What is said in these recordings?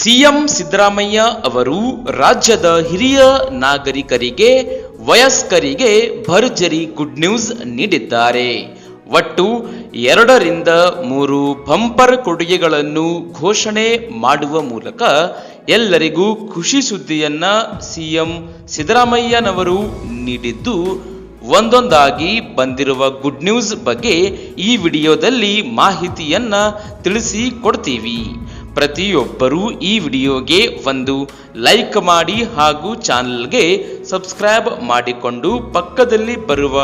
CM Siddaramaiah ಅವರು ರಾಜ್ಯದ ಹಿರಿಯ ನಾಗರಿಕರಿಗೆ, ವಯಸ್ಕರಿಗೆ ಭರ್ಜರಿ ಗುಡ್ ನ್ಯೂಸ್ ನೀಡಿದ್ದಾರೆ. ಒಟ್ಟು ಎರಡರಿಂದ ಮೂರು ಬಂಪರ್ ಕೊಡುಗೆಗಳನ್ನು ಘೋಷಣೆ ಮಾಡುವ ಮೂಲಕ ಎಲ್ಲರಿಗೂ ಖುಷಿ ಸುದ್ದಿಯನ್ನ ಸಿಎಂ ಸಿದ್ದರಾಮಯ್ಯನವರು ನೀಡಿದ್ದು, ಒಂದೊಂದಾಗಿ ಬಂದಿರುವ ಗುಡ್ ನ್ಯೂಸ್ ಬಗ್ಗೆ ಈ ವಿಡಿಯೋದಲ್ಲಿ ಮಾಹಿತಿಯನ್ನ ತಿಳಿಸಿ ಕೊಡ್ತೀವಿ. ಪ್ರತಿಯೊಬ್ಬರೂ ಈ ವಿಡಿಯೋಗೆ ಒಂದು ಲೈಕ್ ಮಾಡಿ ಹಾಗೂ ಚಾನಲ್ಗೆ ಸಬ್ಸ್ಕ್ರೈಬ್ ಮಾಡಿಕೊಂಡು ಪಕ್ಕದಲ್ಲಿ ಬರುವ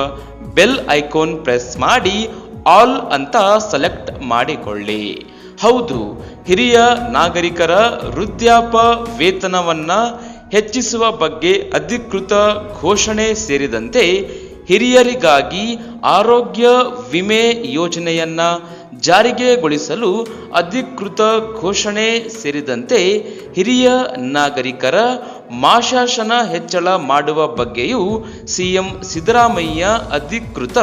ಬೆಲ್ ಐಕಾನ್ ಪ್ರೆಸ್ ಮಾಡಿ ಆಲ್ ಅಂತ ಸೆಲೆಕ್ಟ್ ಮಾಡಿಕೊಳ್ಳಿ. ಹೌದು, ಹಿರಿಯ ನಾಗರಿಕರ ವೃದ್ಧಾಪ ವೇತನವನ್ನು ಹೆಚ್ಚಿಸುವ ಬಗ್ಗೆ ಅಧಿಕೃತ ಘೋಷಣೆ ಸೇರಿದಂತೆ ಹಿರಿಯರಿಗಾಗಿ ಆರೋಗ್ಯ ವಿಮೆ ಯೋಜನೆಯನ್ನ ಜಾರಿಗೆಗೊಳಿಸಲು ಅಧಿಕೃತ ಘೋಷಣೆ ಸೇರಿದಂತೆ ಹಿರಿಯ ನಾಗರಿಕರ ಮಾಶಾಸನ ಹೆಚ್ಚಳ ಮಾಡುವ ಬಗ್ಗೆಯೂ ಸಿಎಂ ಸಿದ್ದರಾಮಯ್ಯ ಅಧಿಕೃತ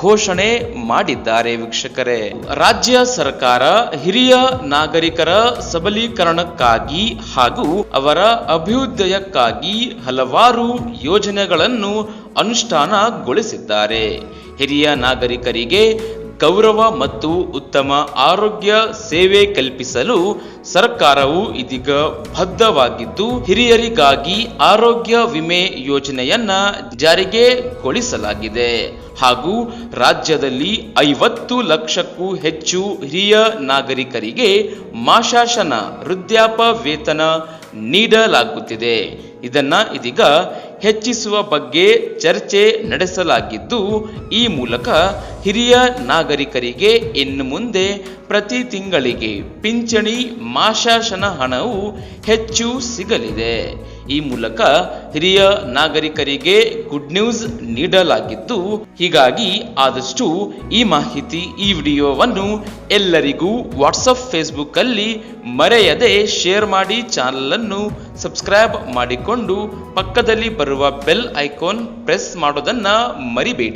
ಘೋಷಣೆ ಮಾಡಿದ್ದಾರೆ ವೀಕ್ಷಕರೇ. ರಾಜ್ಯ ಸರ್ಕಾರ ಹಿರಿಯ ನಾಗರಿಕರ ಸಬಲೀಕರಣಕ್ಕಾಗಿ ಹಾಗೂ ಅವರ ಅಭ್ಯುದಯಕ್ಕಾಗಿ ಹಲವಾರು ಯೋಜನೆಗಳನ್ನು ಅನುಷ್ಠಾನಗೊಳಿಸಿದ್ದಾರೆ. ಹಿರಿಯ ನಾಗರಿಕರಿಗೆ ಗೌರವ ಮತ್ತು ಉತ್ತಮ ಆರೋಗ್ಯ ಸೇವೆ ಕಲ್ಪಿಸಲು ಸರ್ಕಾರವು ಇದೀಗ ಬದ್ಧವಾಗಿದ್ದು, ಹಿರಿಯರಿಗಾಗಿ ಆರೋಗ್ಯ ವಿಮೆ ಯೋಜನೆಯನ್ನ ಜಾರಿಗೆಗೊಳಿಸಲಾಗಿದೆ ಹಾಗೂ ರಾಜ್ಯದಲ್ಲಿ ಐವತ್ತು ಲಕ್ಷಕ್ಕೂ ಹೆಚ್ಚು ಹಿರಿಯ ನಾಗರಿಕರಿಗೆ ಮಾಶಾಸನ ವೃದ್ಧಾಪ ವೇತನ ನೀಡಲಾಗುತ್ತಿದೆ. ಇದನ್ನ ಇದೀಗ ಹೆಚ್ಚಿಸುವ ಬಗ್ಗೆ ಚರ್ಚೆ ನಡೆಸಲಾಗಿದ್ದು, ಈ ಮೂಲಕ ಹಿರಿಯ ನಾಗರಿಕರಿಗೆ ಇನ್ನು ಮುಂದೆ ಪ್ರತಿ ತಿಂಗಳಿಗೆ ಪಿಂಚಣಿ ಮಾಶಾಸನ ಹಣವು ಹೆಚ್ಚು ಸಿಗಲಿದೆ. ಈ ಮೂಲಕ ಹಿರಿಯ ನಾಗರಿಕರಿಗೆ ಗುಡ್ ನ್ಯೂಸ್ ನೀಡಲಾಗಿದ್ದು, ಹೀಗಾಗಿ ಆದಷ್ಟು ಈ ಮಾಹಿತಿ ಈ ವಿಡಿಯೋವನ್ನು ಎಲ್ಲರಿಗೂ ವಾಟ್ಸಪ್ ಫೇಸ್ಬುಕ್ ಅಲ್ಲಿ ಮರೆಯದೆ ಶೇರ್ ಮಾಡಿ ಚಾನಲ್ ಅನ್ನು ಸಬ್ಸ್ಕ್ರೈಬ್ ಮಾಡಿಕೊಂಡು ಪಕ್ಕದಲ್ಲಿ ಬರುವ ಬೆಲ್ ಐಕಾನ್ ಪ್ರೆಸ್ ಮಾಡೋದನ್ನ ಮರಿಬೇಡಿ.